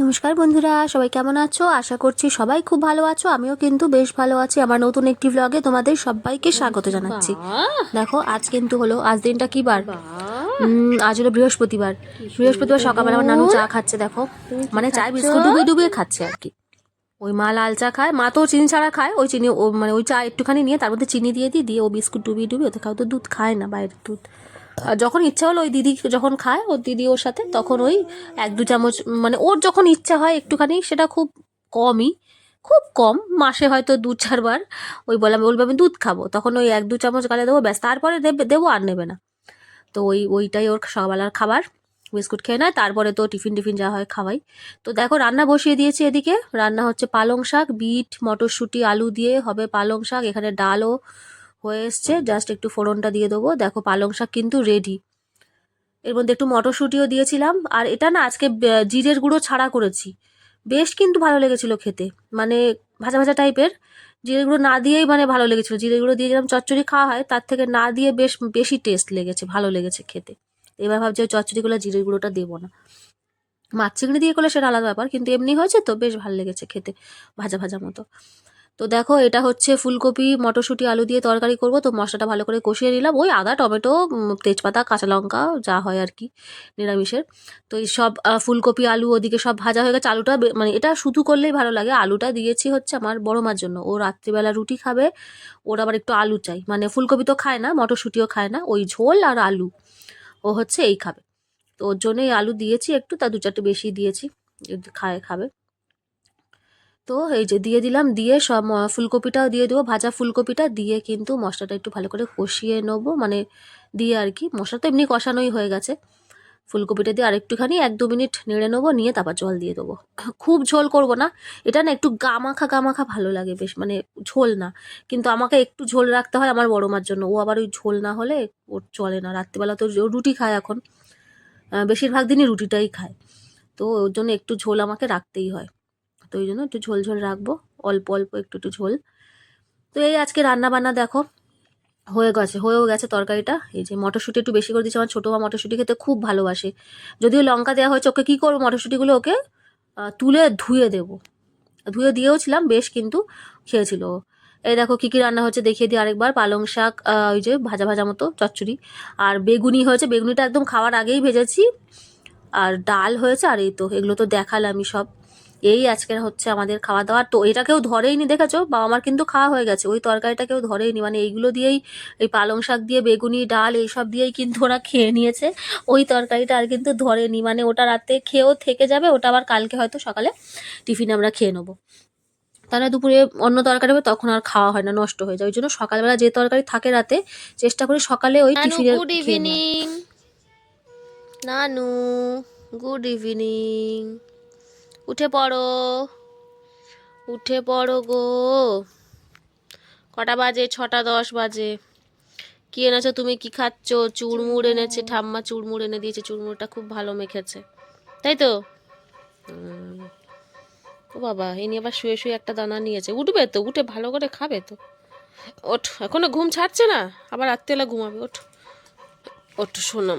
নমস্কার বন্ধুরা সবাই কেমন আছো? আশা করছি সবাই খুব ভালো আছো। আমিও কিন্তু বেশ ভালো আছি। আমার নতুন একটি ব্লগে তোমাদের সবাইকে স্বাগত জানাচ্ছি। দেখো আজ কিন্তু হলো আজ দিনটা কি বার? আজ হলো বৃহস্পতিবার। বৃহস্পতিবার সকালবেলা আমার নানু চা খাচ্ছে দেখো। মানে চায় বিস্কুট ডুবিয়ে ডুবিয়ে খাচ্ছে আর কি। ওই মা লাল চা খায় মা তো চিনি ছাড়া খায়। ওই চিনি মানে ওই চা একটুখানি নিয়ে তার মধ্যে চিনি দিয়ে দিই দিয়ে ও বিস্কুট ডুবিয়ে ডুবিয়ে ওতে খাও তো দুধ খায় না বাইরের দুধ। যখন ইচ্ছা হলো ওই দিদি যখন খায়, ওর দিদি ওর সাথে, তখন ওই এক দু চামচ মানে ওর যখন ইচ্ছা হয় একটুখানি, সেটা খুব কমই, খুব কম। মাসে হয়তো দু চারবার ওই বলে আমি বলব, আমি দুধ খাব। তখন ওই এক দু চামচ গালে দেবো, ব্যাস, তারপরে দেবে, দেবো আর নেবে না। তো ওই, ওইটাই ওর সকালবেলার খাবার। বিস্কুট খেয়ে নেয়, তারপরে তো টিফিন টিফিন যা হয় খাওয়াই। তো দেখো, রান্না বসিয়ে দিয়েছি এদিকে। রান্না হচ্ছে পালং শাক, বিট, মটরশুঁটি, আলু দিয়ে হবে পালং শাক, এখানে ডালও হয়ে এসছে জাস্ট একটু ফোড়নটা দিয়ে দেবো। দেখো পালং শাক কিন্তু রেডি এর মধ্যে একটু মটরশুঁটিও দিয়েছিলাম। আর এটা না আজকে জিরের গুঁড়ো ছাড়া করেছি। বেশ কিন্তু ভালো লেগেছিল খেতে। মানে ভাজা ভাজা টাইপের জিরে গুঁড়ো না দিয়েই মানে ভালো লেগেছিল। জিরে গুঁড়ো দিয়ে যেরকম চচ্চড়ি খাওয়া হয়, তার থেকে না দিয়ে বেশ, বেশি টেস্ট লেগেছে, ভালো লেগেছে খেতে। এবার ভাবছি ওই চচ্চড়িগুলো জিরে গুঁড়োটা দেবো না। মাছ চিংড়ি দিয়ে করলে সেটা আলাদা ব্যাপার, কিন্তু এমনি হয়েছে তো বেশ ভালো লেগেছে খেতে, ভাজা ভাজা মতো। তো দেখো, এটা হচ্ছে ফুলকপি, মটরশুঁটি, আলু দিয়ে তরকারি করব। তো মশলাটা ভালো করে কষিয়ে নিলাম। ওই আদা, টমেটো তেজপাতা, কাঁচা লঙ্কা, যা হয় আর কি, নিরামিষের। তো এই সব ফুলকপি, আলু ওদিকে সব ভাজা হয়ে গেছে। আলুটা মানে এটা শুধু করলেই ভালো লাগে। আলুটা দিয়েছি হচ্ছে আমার বড় মার জন্য। ও রাত্রিবেলা রুটি খাবে, ওর আবার একটু আলু চাই। মানে ফুলকপি তো খায় না, মটরশুঁটিও খায় না। ওই ঝোল আর আলু, ও হচ্ছে এই খাবে। তো ওর জন্যই আলু দিয়েছি একটু, তা দু চারটে বেশি দিয়েছি। খায়, খাবে। তো এই যে দিয়ে দিলাম, দিয়ে সব ফুলকপিটাও দিয়ে দেবো, ভাজা ফুলকপিটা দিয়ে কিন্তু মশলাটা একটু ভালো করে কষিয়ে নেব। মানে দিয়ে আর কি, মশলা তো এমনি কষানোই হয়ে গেছে। ফুলকপিটা দিয়ে আরেকটুখানি এক দু মিনিট নেড়ে নেব, নিয়ে তারপর জল দিয়ে দেবো। খুব ঝোল করব না, এটা না একটু গামাখা গামাখা ভালো লাগে বেশ মানে ঝোল না। কিন্তু আমাকে একটু ঝোল রাখতে হয় আমার বড় মার জন্য, ও আবার ওই ঝোল না হলে ওর চলে না, রাত্রিবেলা তো রুটি খায় এখন। বেশিরভাগ দিনই রুটিটাই খায়। তো ওর জন্য একটু ঝোল আমাকে রাখতেই হয়। তো ওই জন্য একটু ঝোল ঝোল রাখব, অল্প অল্প একটু একটু ঝোল। তো এই আজকে রান্না বান্না দেখো, হয়ে গেছে, হয়েও গেছে তরকারিটা। এই যে মটরশুঁটি একটু বেশি করে দিচ্ছে আমার ছোটো মা মটরশুঁটি খেতে খুব ভালোবাসে। যদিও লঙ্কা দেওয়া হয়েছে, ওকে কী করব, মটরশুঁটিগুলো ওকে তুলে ধুয়ে দেবো। ধুয়ে দিয়েও ছিলাম বেশ কিন্তু খেয়েছিল। এই দেখো কী কী রান্না হচ্ছে দেখিয়ে দিই আরেকবার। পালং শাক ওই যে ভাজা ভাজা মতো চচ্চড়ি। আর বেগুনি হয়েছে, বেগুনিটা একদম খাওয়ার আগেই ভেজেছি। আর ডাল হয়েছে, আর এই তো, এগুলো তো দেখালামই সব। এই আজকের হচ্ছে আমাদের খাওয়া দাওয়া তো এটা কেউ ধরেই নি দেখেছ? বাবা আমার কিন্তু খাওয়া হয়ে গেছে। ওই তরকারিটা কেউ ধরেই নি মানে এইগুলো দিয়েই এই পালং শাক দিয়ে বেগুনি ডাল এইসব দিয়েই কিন্তু ওরা খেয়ে নিয়েছে। ওই তরকারিটা আর কিন্তু ধরেনি। মানে ওটা রাতে খেয়েও থেকে যাবে। ওটা আবার কালকে হয়তো সকালে টিফিনে আমরা খেয়ে নেব। তাহলে দুপুরে অন্য তরকারি হবে তখন আর খাওয়া হয় না নষ্ট হয়ে যায়। ওই জন্য সকালবেলা যে তরকারি থাকে রাতে চেষ্টা করি সকালে ওই টিফিনে গুড ইভিনিং নানু গুড ইভিনিং উঠে পড়ো। উঠে পড়ো গো। কটা বাজে? ছটা দশ বাজে। কি এনেছো তুমি? কি খাচ্ছ? চুড়মুড় এনেছে। ঠাম্মা চুড়মুড় এনে দিয়েছে। চুড়মুড়টা খুব ভালো মেখেছে। তাই তো? ও বাবা এই নিয়ে আবার শুয়ে শুয়ে একটা দানা নিয়েছে। উঠবে তো, উঠে ভালো করে খাবে তো। ওঠ, এখনও ঘুম ছাড়ছে না? আবার রাত্রেবেলা ঘুমাবে, ওঠ। ওঠ, শোনো।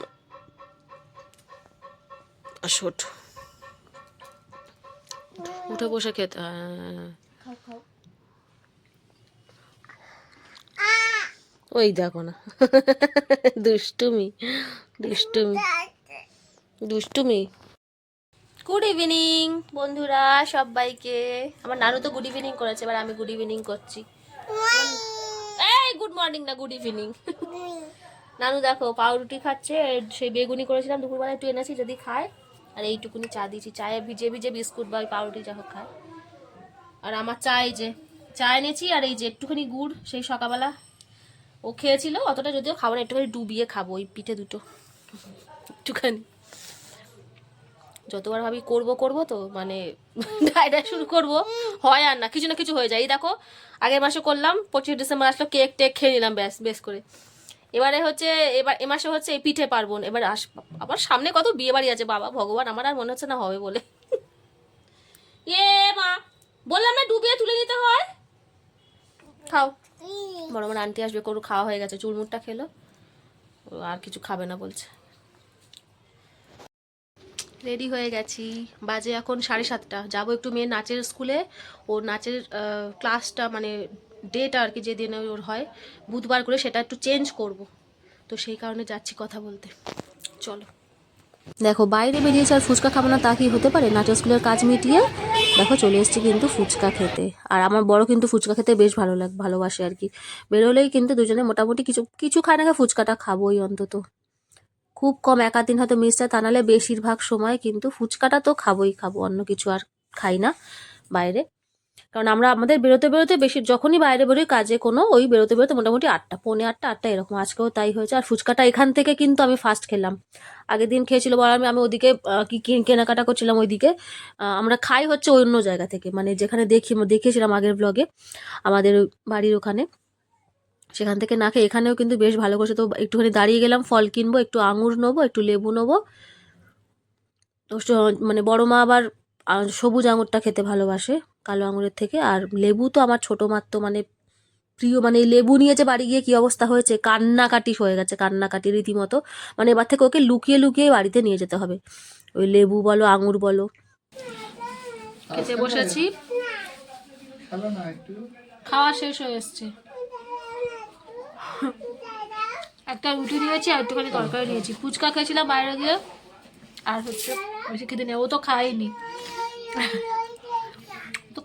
আসো, ওঠ। উঠে বসে খেতে হ্যাঁ। ওই দেখো না। দুষ্টুমি দুষ্টুমি। দুষ্টুমি। গুড ইভিনিং বন্ধুরা সবাইকে। আমার নানু তো গুড ইভিনিং করেছে এবার আমি গুড ইভিনিং করছি। এই গুড মর্নিং না গুড ইভিনিং নানু দেখো পাউরুটি খাচ্ছে সেই বেগুনি করেছিলাম দুপুরবেলা একটু এনেছি যদি খায়। আর এইটুকুনি চা দিয়েছি। চায়ে ভিজে ভিজে বিস্কুট বা পাউরুটি যা হোক খায়। আর আমার চা এই যে, চা এনেছি আর এই যে একটুখানি গুড়, সেই সকালবেলা ও খেয়েছিল, অতটা যদিও খাব না, একটুখানি ডুবিয়ে খাব ওই পিঠে দুটো। একটুখানি। যতবার ভাবি করব করব তো মানে ডায়রিয়া শুরু করব, হয় আর না, কিছু না কিছু হয়ে যায়। এই দেখো, আগের মাসে করলাম, পঁচিশ ডিসেম্বর আসলো, কেক টেক খেয়ে নিলাম, ব্যাস, বেশ করে। এবারে হচ্ছে, এবার এ মাসে হচ্ছে পিঠে পার্বণ, এবার আস আবার সামনে কত বিয়ে বাড়ি আছে, বাবা ভগবান, আমার আর মনে হচ্ছে না হবে বলে। এ মা, বললাম না ডুবিয়ে তুলে নিতে হয়? খাও। বড় আমার আন্টি আসবে করু খাওয়া হয়ে গেছে চুরমুরটা খেলো। ও আর কিছু খাবে না বলছে। রেডি হয়ে গেছি। বাজে এখন সাড়ে সাতটা, যাব একটু মেয়ে নাচের স্কুলে। ওর নাচের ক্লাসটা মানে ডেটা আর কি যেদিন ওর হয়, বুধবার করে সেটা একটু চেঞ্জ করব। তো সেই কারণে যাচ্ছি কথা বলতে। চলো। দেখো, বাইরে বেরিয়েছে আর ফুচকা খাব না তা কি হতে পারে? নাচের স্কুলের কাজ মিটিয়ে দেখো চলে এসেছি কিন্তু ফুচকা খেতে। আর আমার বড় কিন্তু ফুচকা খেতে বেশ ভালো লাগে, ভালোবাসে আর কি। বেরোলেই কিন্তু দুজনে মোটামুটি কিছু কিছু খায় না ফুচকাটা খাবোই অন্তত। খুব কম এক দিন হয়তো মিসটা তা নাহলে বেশিরভাগ সময় কিন্তু ফুচকাটা তো খাবোই খাব, অন্য কিছু আর খাই না বাইরে। কারণ আমরা আমাদের বেরোতে বেরোতে বেশি যখনই বাইরে বেরোই, কাজে কোনো, ওই বেরোতে বেরোতে মোটামুটি আটটা, পৌনে আটটা আটটা এরকম। আজকেও তাই হয়েছে। আর ফুচকাটা এখান থেকে কিন্তু আমি ফার্স্ট খেলাম। আগের দিন খেয়েছিল বলার আমি ওদিকে কি কি- কেনাকাটা করছিলাম ওইদিকে। আমরা খাই হচ্ছে অন্য জায়গা থেকে। মানে যেখানে দেখি দেখিয়েছিলাম আগের ব্লগে আমাদের বাড়ির ওখানে। সেখান থেকে না খেয়ে, এখানেও কিন্তু বেশ ভালো করেছে। তো একটুখানি দাঁড়িয়ে গেলাম, ফল কিনবো, একটু আঙুর নেব, একটু লেবু নেব। তো মানে বড় মা আবার সবুজ আঙুরটা খেতে ভালোবাসে। কালো আঙুরের থেকে। আর লেবু তো আমার ছোটো তো মানে প্রিয় মানে লেবু নিয়ে যে বাড়ি গিয়ে কি অবস্থা হয়েছে, কান্নাকাটি হয়ে গেছে, কান্নাকাটি রীতিমতো। মানে এবার থেকে ওকে লুকিয়ে লুকিয়ে বাড়িতে নিয়ে যেতে হবে। ওই লেবু বলো, আঙুর বলো। খেতে বসেছি। খাওয়া শেষ হয়ে এসছে। একটা রুটি নিয়েছি আর একটুখানি তরকারি নিয়েছি ফুচকা খেয়েছিলাম বাইরে গিয়ে। আর হচ্ছে বেশি খেতে নেই, ও তো খায়নি।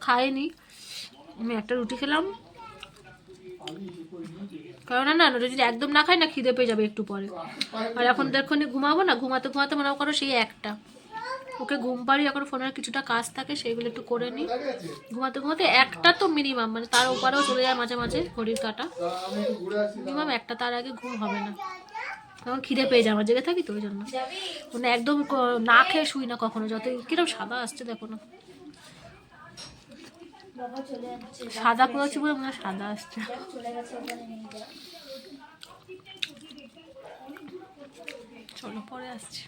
খায়নি আমি একটা রুটি খেলাম। কারণ না না যদি একদম না খাই না খিদে পেয়ে যাবে একটু পরে। আর এখন দেখুন ঘুমাবো না, ঘুমাতে ঘুমাতে মনে করো সেই একটা। ওকে ঘুম পাড়ি এখন ফোনের কিছুটা কাজ থাকে সেইগুলো একটু করে নিই। ঘুমাতে ঘুমাতে একটা তো মিনিমাম মানে তার ওপারেও চলে যায় মাঝে মাঝে ঘড়ির কাটা। মিনিমাম একটা তার আগে ঘুম হবে না। তখন খিদে পেয়ে যায়, আমার জেগে থাকি তো ওই জন্য। মানে একদম না খেয়ে শুই না কখনো, যতই কীরকম সাদা আসছে দেখো না। সাদা পড়েছি বলে মনে সাদা আসছে। চলো পরে আসছি।